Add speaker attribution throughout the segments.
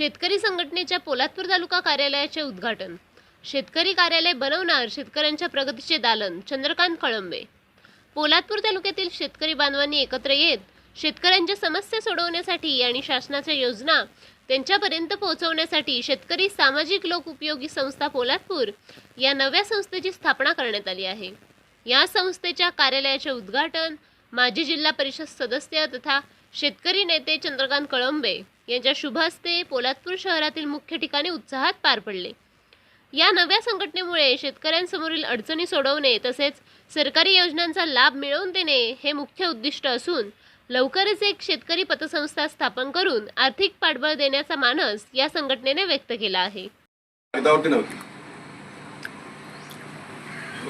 Speaker 1: शेतकरी संघटनेच्या पोलादपूर तालुका कार्यालयाचे उद्घाटन. शेतकरी कार्यालय बनवणार शेतकऱ्यांच्या प्रगतीचे दालन चंद्रकांत कळंबे. पोलादपूर तालुक्यातील शेतकरी बांधवांनी एकत्र येत शेतकऱ्यांच्या समस्या सोडवण्यासाठी आणि शासनाच्या योजना त्यांच्यापर्यंत पोहोचवण्यासाठी शेतकरी सामाजिक लोक उपयोगी संस्था पोलादपूर या नव्या संस्थेची स्थापना करण्यात आली आहे. या संस्थेच्या कार्यालयाचे उद्घाटन माजी जिल्हा परिषद सदस्य तथा शेतकरी नेते चंद्रकांत कळंबे यांच्या शुभ हस्ते पोलादपूर शहरातील मुख्य ठिकाणी उत्साहात पार पडले. या नव्या संघटनेमुळे शेतकऱ्यांसमोरील अडचणी सोडवणे तसेच सरकारी योजनांचा लाभ मिळवून देणे हे मुख्य उद्दिष्ट असून लवकरच एक शेतकरी पतसंस्था स्थापन करून आर्थिक पाठबळ देण्याचा मानस या संघटनेने व्यक्त केला आहे.
Speaker 2: कागदावरती नव्हती.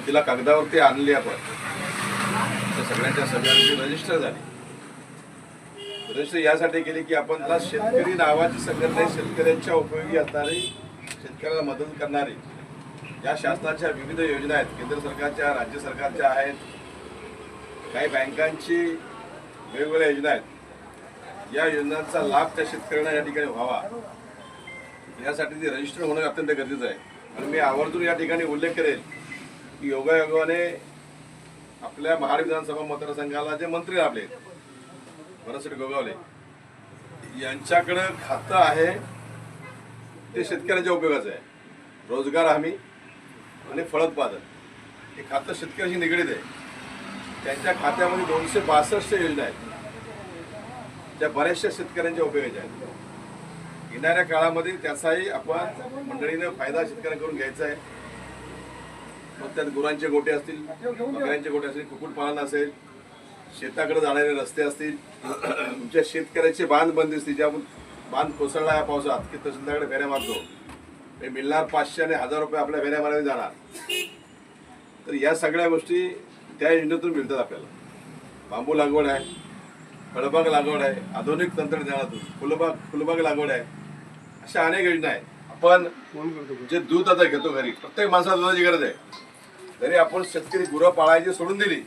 Speaker 2: तिला कागदावरती आणली आपण. सगळ्यांच्या सगळ्यांची रजिस्टर झाली. रजिस्टर यासाठी केली की आपण त्याला शेतकरी नावाची संघटना शेतकऱ्यांच्या उपयोगी असणारी शेतकऱ्याला मदत करणारी या शासनाच्या विविध योजना आहेत. केंद्र सरकारच्या राज्य सरकारच्या आहेत. काही बँकांची वेगवेगळ्या योजना आहेत. या योजनांचा लाभ त्या शेतकऱ्यांना या ठिकाणी व्हावा. यासाठी ते रजिस्टर होणं अत्यंत गरजेचं आहे. आणि मी आवर्जून या ठिकाणी उल्लेख करेल की योगायोगाने आपल्या महाड विधानसभा मतदारसंघाला जे मंत्री लाभले भरतशेठ गोगावले. यांच्याकडं खातं आहे. ते शेतकऱ्यांच्या उपयोगाचं आहे. रोजगार हमी आणि फळोत्पादन. हे खातं शेतकऱ्याशी निगडीत आहे. त्यांच्या खात्यामध्ये दोनशे बासष्ट योजना आहेत. त्या बऱ्याचशा शेतकऱ्यांच्या उपयोगाच्या आहेत. येणाऱ्या काळामध्ये त्याचाही आपण मंडळीनं फायदा शेतकऱ्यांकडून घ्यायचा आहे. मग त्यात गुरांचे गोटे असतील बकऱ्यांचे गोटे असतील कुक्कुटपालन असेल शेताकडे जाणारे रस्ते असतील तुमच्या शेतकऱ्याचे बांध बंद असतील ज्या बांध कोसळला या पावसात की तहसीलदारकडे फेऱ्या मारतो. हे मिळणार पाचशे आणि हजार रुपये आपल्या फेऱ्या मारायला जाणार. तर या सगळ्या गोष्टी त्या योजनेतून मिळतात आपल्याला. बांबू लागवड आहे फळबाग लागवड आहे आधुनिक तंत्रज्ञानातून फुलबाग फुलबाग लागवड आहे अशा अनेक योजना आहेत. आपण जे दूध आता घेतो घरी प्रत्येक माणसाला दुधाची गरज आहे. जरी आपण शेतकरी गुरं पाळायची सोडून दिली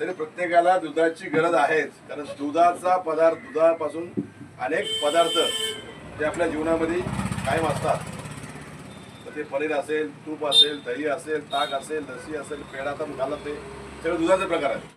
Speaker 2: तरी प्रत्येकाला दुधाची गरज आहेच. कारण दुधाचा पदार्थ दुधापासून अनेक पदार्थ जे आपल्या जीवनामध्ये कायम असतात. तर ते पनीर असेल तूप असेल दही असेल ताक असेल लसी असेल पेढा तर घालत ते सगळे दुधाचे प्रकार आहेत.